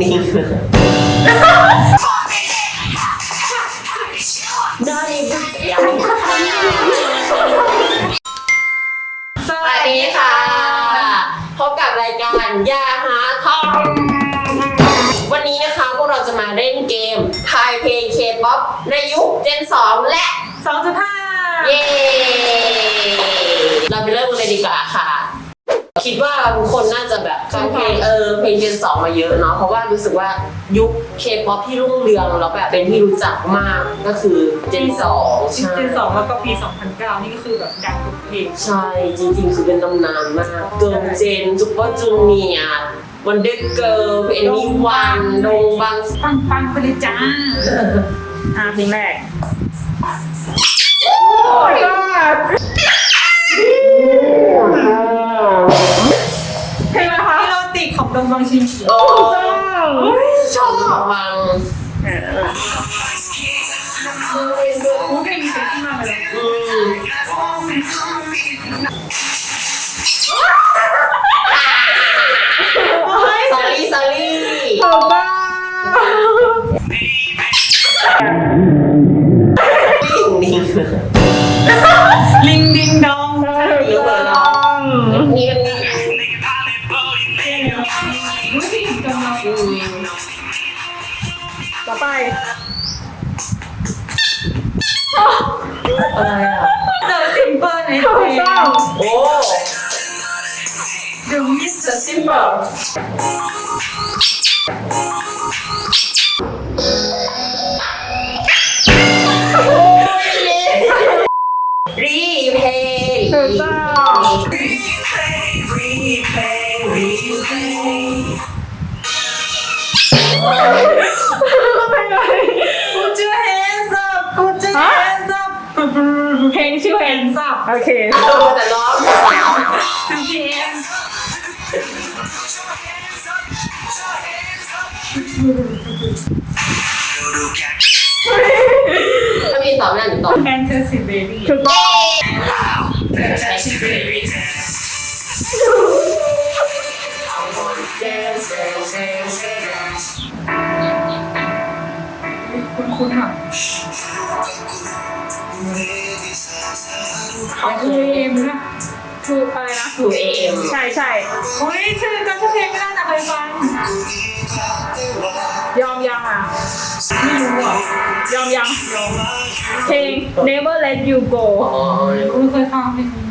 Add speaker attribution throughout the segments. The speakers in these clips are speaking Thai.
Speaker 1: นิ่งได้ยัง
Speaker 2: ส
Speaker 1: สวัสดีค่ะ พบกับรายการยาหาทองวันนี้นะคะพวกเราจะมาเล่นเกมทายเพลงเคป๊อปในยุค Gen 2และ
Speaker 2: สองจุดห้า
Speaker 1: เย้ เราไปเริ่มกันเลยดีกว่าค่ะ คิดว่าทุกคนน่าจะแบบฟังเพลงเออเพลง Gen 2มาเยอะเนาะเพราะว่ารู้สึกว่ายุคเคป๊อปที่รุ่งเรืองแล้วแบบเป็นที่รู้จักมากก็คือ Gen 2ใช่
Speaker 2: เจนสองแล้วก็ปี 2009 นี่ก็คือแบบดังทุกเพลง
Speaker 1: ใช่จริงๆ คือเป็นตำนานมากเกิร์ลเจนซุปเปอร์จูเนียร์วันเดอร์เกิร์ลเอ็นนี่วันดงบัง
Speaker 2: ปังปังไปเลยจ้าอ่าเพลงแรกเพ ติกของดงบังชิน
Speaker 1: โอ้ชอบบัง
Speaker 2: โอ้เพลงเซ็กซี่มากเลย
Speaker 1: อะไรอะ
Speaker 2: เดอะซิมเปิลไอ้เพลง
Speaker 1: โอ้
Speaker 2: เดอะมิส
Speaker 1: จะซิมเปิลรีเพย์
Speaker 2: ถูกต้องกูจะ hands up กูจะ hands up เพลงชื่อ hands up โอเค
Speaker 1: แต่ร้อง
Speaker 2: ทำเพลง
Speaker 1: ถ้ามีตอบไม่ได้หนูตอบ
Speaker 2: fantasy baby
Speaker 3: ถูกต้อง
Speaker 2: คุณคุณอะ ขาคือเอ็มนะถูกอะไรนะ
Speaker 1: ถูกเอ็ม
Speaker 3: ใช่ใช่
Speaker 2: โอ้ยชื่อก็ชื่อเพลงไม่น่าจะเคยฟัง
Speaker 3: ยอมยังอะ
Speaker 2: ไม่รู้อะ
Speaker 3: ยอมยัง เพลง Never Let You Go
Speaker 1: อ๋อ
Speaker 2: กูไม่เคยฟังเพลงนี้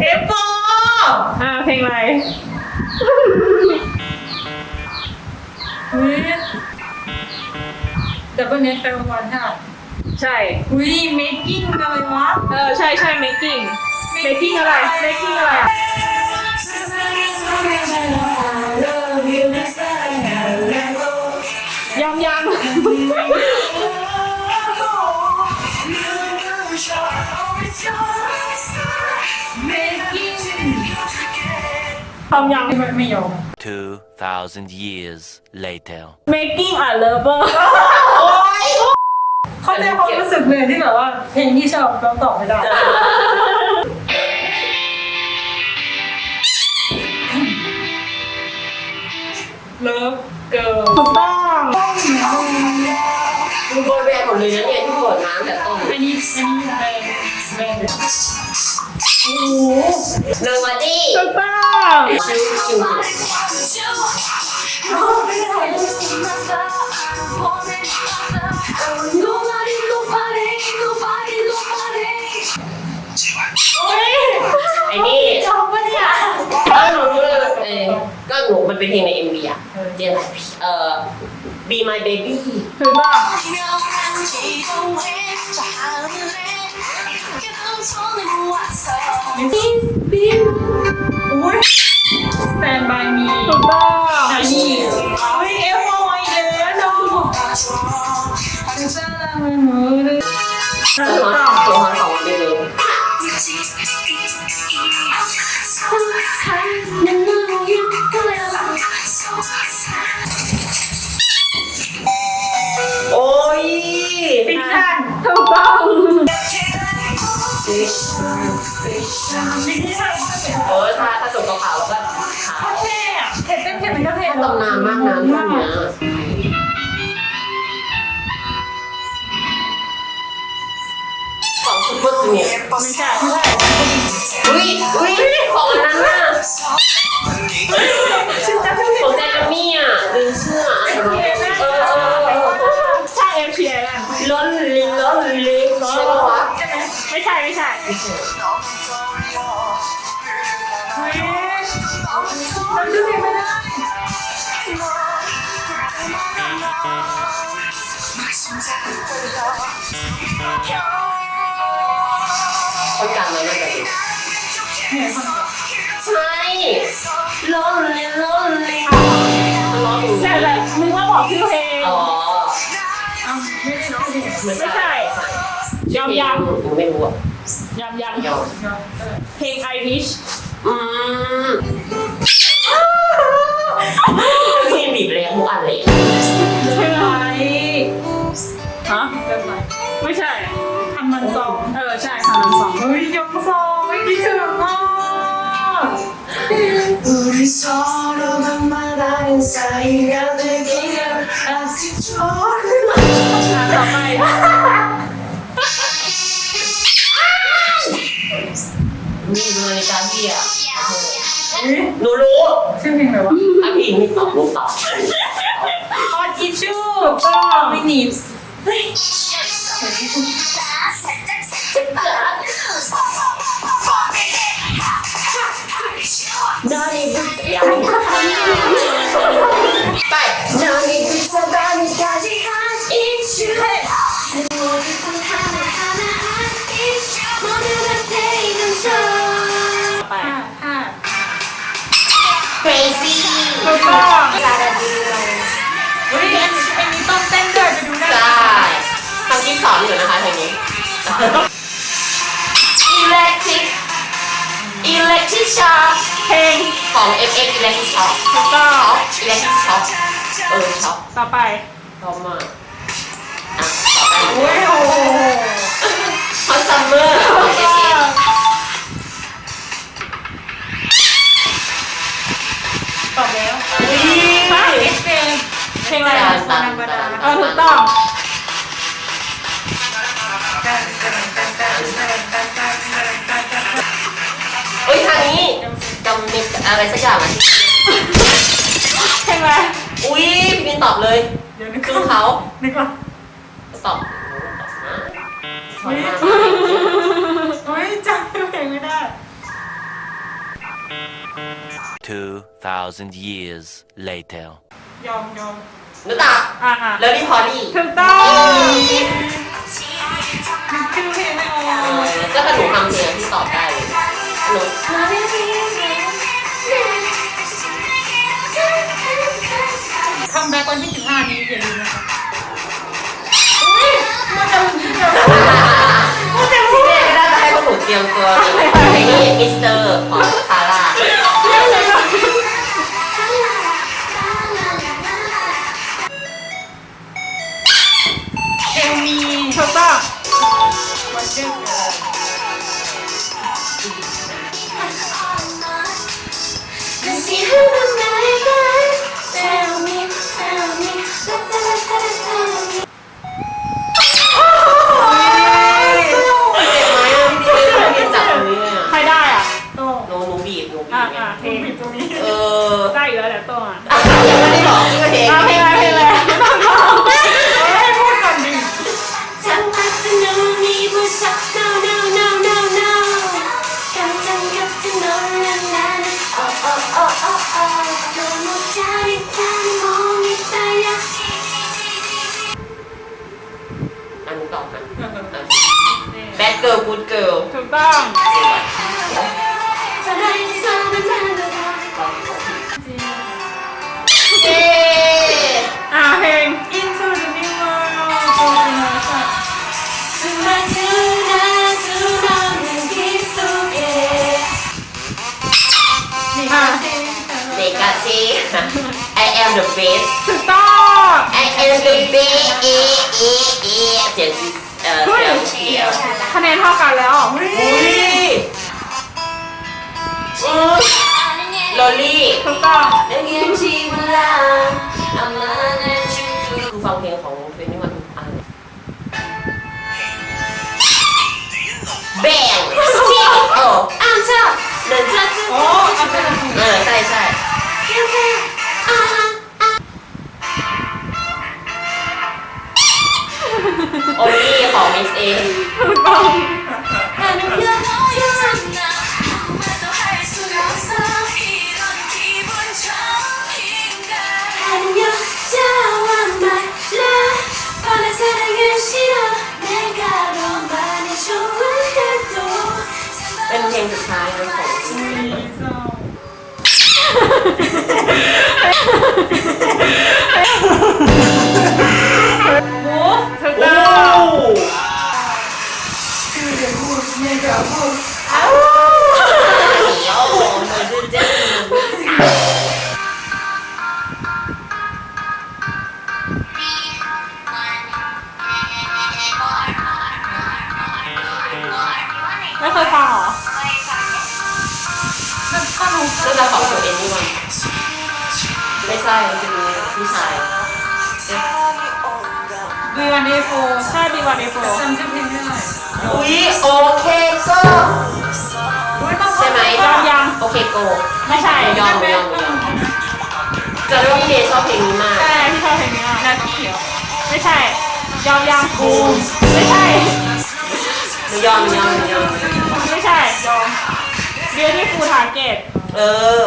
Speaker 3: เอฟโฟอ่าเพลงอะไร
Speaker 2: อุ้ย ดับเบิลเน็ตแปลว่าวันค่ะ
Speaker 3: ใช่
Speaker 2: อุ้ย making อะไรวะ
Speaker 3: เออ ใช่ใช่ making making อะไร making อะไรอะยอมยัง ทำยัง
Speaker 2: ไม่ไม่ยอม
Speaker 4: 2,000 years later.
Speaker 3: making a lover
Speaker 2: เข้าใจความรู้สึกเลยที่แบบว่าเพลงที่ชอบเราตอบไม่ได้ เลิฟเกิร์ล
Speaker 3: ถูกต้อง
Speaker 1: มึงโบยแบนหมดเลยนะเนี่ยที่เปิดมาตั้งแต่ต้น
Speaker 2: อันนี้อันนี้แบรนด์แบรนด์โอ้โห
Speaker 1: เนอร์มาดี้
Speaker 3: ถูกต้อง
Speaker 1: ชื่อคิว ไอ้นี่
Speaker 2: ชอบปะเนี่ย
Speaker 1: ก็หนูรู้เลยเออก็หนูมันเป็นเพลงใน MV อะเจนเอ่อ Be My Baby
Speaker 3: ถูกต้อ ง
Speaker 2: อุ้ย Stand by me
Speaker 3: ถูกต้อง
Speaker 2: อันนี้อุ้ยเอฟโออีกแล้วน้องจะสร้างมันหนูเลย
Speaker 1: ตัวฮอตตัวฮอตของ
Speaker 2: ไม่ใช่ไม่ใช่
Speaker 1: อุ้ยอุ้ยของอันนั้นน่ะ
Speaker 2: ชื่อจำชื่อ
Speaker 1: ของเจนนี่อะลืมชื่ออะเออเออเออ
Speaker 2: ใช่เอ็มพีไอแลนด์
Speaker 1: ล้นลิงล้นลิใช่ปะวะ
Speaker 2: ใช่ไหมไม่ใช่ไม่ใช่เฮ้ยจำชื่องไม่ได้
Speaker 1: คนกลางเลยน่าจะดี
Speaker 2: เนี่ยคน
Speaker 1: ใช่ล้นลิล้นลิล้น
Speaker 2: แต่แต่มึงว่าบอกชื่อเพลง
Speaker 1: อ๋อ
Speaker 2: เอ้าไม่ได้ร้องเพลง
Speaker 1: ไม่ใช่
Speaker 2: ยอมยัง
Speaker 1: ไม่รู้อะ
Speaker 2: ยอมยัง
Speaker 1: ยอม
Speaker 2: เพลง I Wish
Speaker 1: อืมเพลงบีบเลยทุกอันเลย
Speaker 2: เฮ้ยยงซองไม่คิดถึงอ่ะ
Speaker 5: 우리 서로가 말하는 사이가 되기를 아직 좋은
Speaker 2: ต่อไป
Speaker 1: มีดูนาฬิกาพี่อ่ะหนูรู้
Speaker 2: ชื่อเพลงอะไรวะ
Speaker 1: ถ้าพี่ไม่ตอบลูกตอบ
Speaker 2: ออทิชชู่ก็ไม่หนีบ
Speaker 1: นอนอีกยังไปนอนอีกสัปดาห์นี้กันอีกชื่อ
Speaker 2: ไปห้า
Speaker 1: crazy
Speaker 2: ถูกต้องเฮ้ยอันนี้อันนี้ต้องเต้นด้วยไปดูได้
Speaker 1: ใช่ทำกิ๊กสอนอยู่นะคะเพลงนี้ electric electric shock
Speaker 2: เพลง
Speaker 1: ของ FX electric shock
Speaker 2: ถูกต้อง
Speaker 1: electric shock เออช็อป
Speaker 2: ต่อไป
Speaker 1: ชอบมากอะต่อไป
Speaker 2: โอ้ยโอ้โห
Speaker 1: ฮอตซัมเมอร์ของ FX
Speaker 2: ตอบแล้ว
Speaker 1: อุ้ย
Speaker 2: ฮะเอฟเพลงเพลงอะไร
Speaker 1: ตา
Speaker 2: อะ
Speaker 1: มตามตาม
Speaker 2: เออถูกต้อง
Speaker 1: อะไรสักอย่างอะ
Speaker 2: เพลงอะไร
Speaker 1: อุ้ยพี่บินตอบเลย
Speaker 2: เดี๋ยวนึก
Speaker 1: คือเขา
Speaker 2: นึกก่อน
Speaker 1: ตอบชอบมาก
Speaker 2: เฮ้ยจำชื่อเพลงไม่ได้
Speaker 4: 2,000 years later.
Speaker 2: ยอมยอม
Speaker 1: นึกตา
Speaker 2: อะอะ
Speaker 1: แล้วนี่พอดี
Speaker 2: ถูกต้องนึกชื่อเพลงไม่ออ
Speaker 1: เอกอก็ถ้าหนูทำเพลงที่ตอบได้เลยหนู
Speaker 2: มแบ็กวันที่15นี้อย่าลืมนะคะ
Speaker 1: ที่แม่ก็น่าจะให้พวกหนูเตรียมตัวเพลงนี้มิสเตอร์ของคาร่า
Speaker 2: เพลงมีถูกต้องวันเดือนเกิด bintang. Aheng. Into the new world.
Speaker 1: I am the best.
Speaker 2: Stop.
Speaker 1: I am the best. เอเอเอเสียงซีเอ่อเสียงเสียง
Speaker 2: คะแนนเท่ากันแล้ว
Speaker 1: อุ้ยอุ้ยโรลลี่
Speaker 2: ถูกต้อง
Speaker 1: เรื่องยังชีเวลาอามาในชีวิตคือฟังเพลงของเฟนนี่วันทุกอันเลยแบ่งที่โอ้อ้าวเจ้าเดินเจ้าเจ้า
Speaker 2: โอ้เอาไปเลย
Speaker 1: เออใช่ใช่ มิสเอง
Speaker 2: ถูกต้อง
Speaker 5: แต่น้ำเลือดชื่น
Speaker 1: เป็นเพลงสุดท้ายนะของ
Speaker 2: ไม่เคยฟังเหรอ
Speaker 1: ก็จะของตัวเองนี่มันไม่ใช่จริงๆผู้ชาย
Speaker 2: บีวันเดโฟใช่บีวันเดโฟจำชื่อเพลงไม่ได้
Speaker 1: อุ๊ยโอเคก็ใช่ไหม
Speaker 2: ยอมยัง
Speaker 1: โอเคโก
Speaker 2: ไม่ใช่
Speaker 1: ยอมยอมยอมจะเรื่องที่เนยชอบเพลงนี้มาก
Speaker 2: ใช่ที่ชอบเพลงนี้อะนาทีเหรอไม่ใช่ ยอมยังกูไม่ใช่
Speaker 1: ไม่ยอมไม่ยอมไม่ยอม
Speaker 2: ไม่ใช่ ยอมเบียร์ที่ฟูทาร์เก็ต
Speaker 1: เออ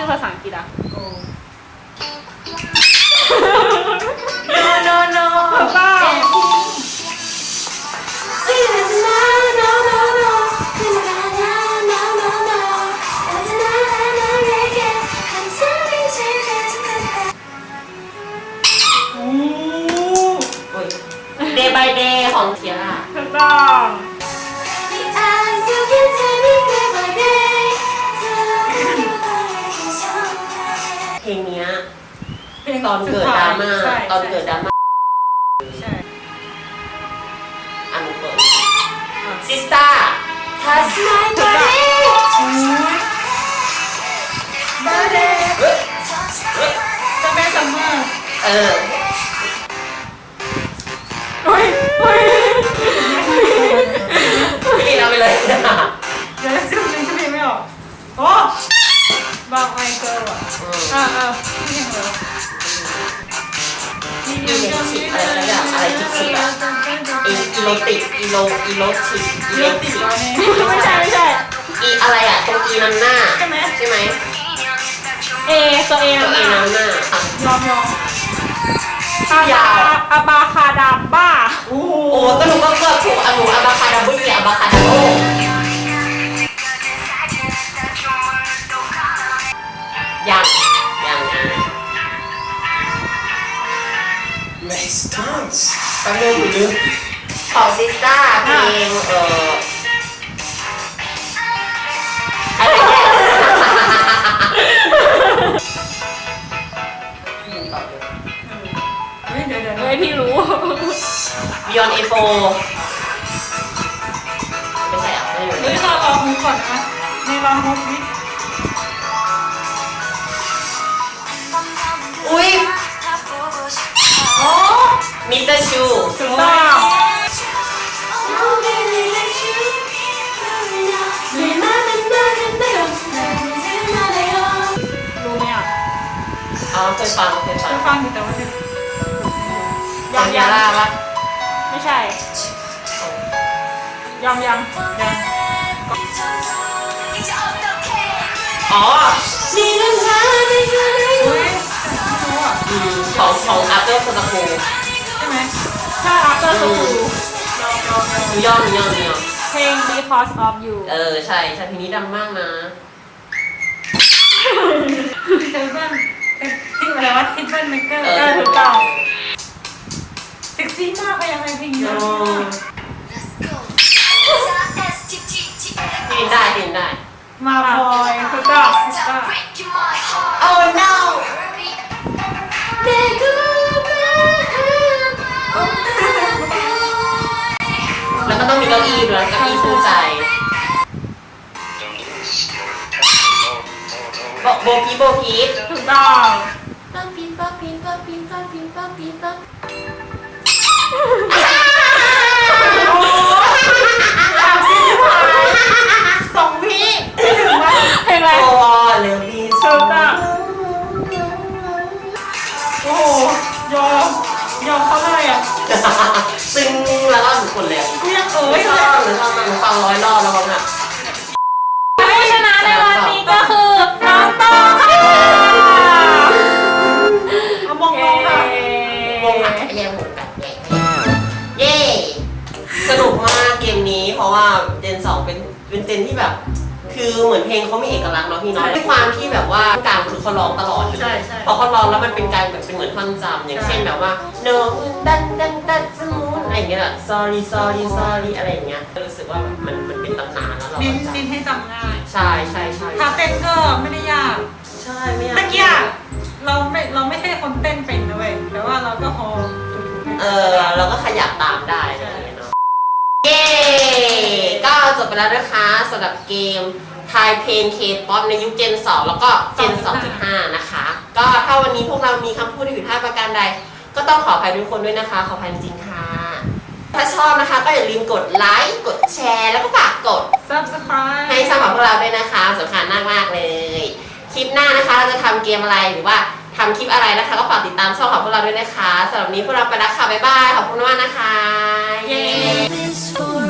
Speaker 2: ชื่อภาษาอังกฤษอะ no no no ถูก ตอ
Speaker 1: นเกิดดราม่าตอนเกิดดราม่า
Speaker 2: ใช่
Speaker 1: อันเปิดซิสตา Touch my
Speaker 2: ถูกต้อง
Speaker 1: body
Speaker 2: จะแม่ซัมเมอร์
Speaker 1: เออ
Speaker 2: เฮ้ยเฮ้ย
Speaker 1: พี่เอาไปเลย
Speaker 2: เดี๋ยวจะชื่อเพลงชื่อเพลงไม่ออกโอ้บางไอเกิร์ลอะอ่าอ่าชื่อเพลงอะไรวะ
Speaker 1: มีเด็กชิอะไรสักอย่างอะไรจิกชิกอะอีอีโรติกอีโรอีโรติกอีโรติก
Speaker 2: ไม่ใช่ไม่ใช่
Speaker 1: อีอะไรอะตรงอีนำหน้า
Speaker 2: ใช่ไหม
Speaker 1: ใช่ไหม
Speaker 2: เอตัวเอ
Speaker 1: ตร
Speaker 2: นะ
Speaker 1: งอีน้ำหน้าย
Speaker 2: อมยอมอาบาอาบาคาดาบ้าโอ้โห
Speaker 1: โอ้ก็หนูก็เกือบถูกอะหนูอาบาคาดาบุยอาบาคาดาโบยัง แป๊บนึงหนูลืมของซิสต้าเพลงเอ่ออะไรเนี่ยตอบเลย
Speaker 2: เฮ้ยเดี๋ยวเดี๋ยวเฮ้ยพี่รู้
Speaker 1: Beyond A4 ไม่ใช่อะไม่รู้
Speaker 2: เฮ้ยเราลองดูก่อนนะในลองฮุกูถูกต้องไหมอะ
Speaker 1: อ๋อเคยฟังเคยฟั
Speaker 2: งเค
Speaker 1: ย
Speaker 2: ฟังอยู่แต่ว่า
Speaker 1: ยังยังร่ะ
Speaker 2: ไม่ใช่ยังยังยัง
Speaker 1: อ๋อ
Speaker 5: อุ๊ยไม่รู้
Speaker 1: อะของของเตอร์คนละคู
Speaker 2: ใช่ไหม ถ้า after school ยอมยอมยอม
Speaker 1: ยอมยอมยอม
Speaker 2: เพลง because of you
Speaker 1: เออใช่ใช่เพลงนี้ดังมากนะ
Speaker 2: เจอเพื่อนที่อะไรวะทิฟเฟิลเมกเกอร์
Speaker 1: เออ
Speaker 2: เออถูกต้อง
Speaker 1: ต้องมีเก้าอี้ด้วยเก้าอี้คู่ใจโบโบกีโบกี
Speaker 2: ถูกต้อง
Speaker 1: นุ
Speaker 2: ก
Speaker 1: มากเกมนี้ เพราะว่าเจนสองเป็นเป็นเจนที่แบบ คือเหมือนเพลงเขามีเอกลักษณ์เนาะพี่เนาะด้วยความที่แบบว่ากลางคือเขาร้องตลอดเลย
Speaker 2: ใช่ใช่
Speaker 1: พอเขาร้องแล้วมันเป็นการแบบเป็นเหมือนท่อนจำอย่างเช่นแบบว่า no ดันดันดันสมูนอะไรอย่างเงี้ยแบบ sorry sorry sorry อะไรอย่างเงี้ยรู้สึกว่าแบบมันมันเป็นตำนานแล้วเรา
Speaker 2: เน้น
Speaker 1: ก็จ
Speaker 2: เน้นให้จำง่ายำ
Speaker 1: ใช่ใช่ใช่
Speaker 2: ท่าเต้นก็ไม่ได้ยาก
Speaker 1: ใช่ไม่ยาก
Speaker 2: เมื่อกี้อะเราไม่เราไม่ใช่คนเต้นเป็นนะเว้ยแต่ว่าเราก็พอ
Speaker 1: เออเราก็ขยับตามได้อะไรอย่าง เงี้ยเนาะเย้ ก็จบไปแล้วนะคะสำหรับเกมทายเพลงเคป๊อปในยุคเจน 2 แล้วก็เจน 2.5 นะคะ ก็ถ้าวันนี้พวกเรามีคำพูดที่ผิดพลาดประการใด ก็ต้องขออภัยทุกคนด้วยนะคะ ขออภัยจริงๆค่ะ ถ้าชอบนะคะก็อย่าลืมกดไลค์ กดแชร์ แล้วก็ฝากกด
Speaker 2: ซับสไคร
Speaker 1: ให้ช่องของพวกเราด้วยนะคะสำคัญมากมากๆเลยค ลิปหน้านะคะ เราจะทำเกมอะไรหรือว่าทำคลิปอะไรนะคะ ก็ฝากติดตามช่องของพวกเราด้วยนะคะสำหรับนี้พวกเราไปแล้วค่ะบ๊ายบายขอบคุณมากนะคะ
Speaker 2: เย้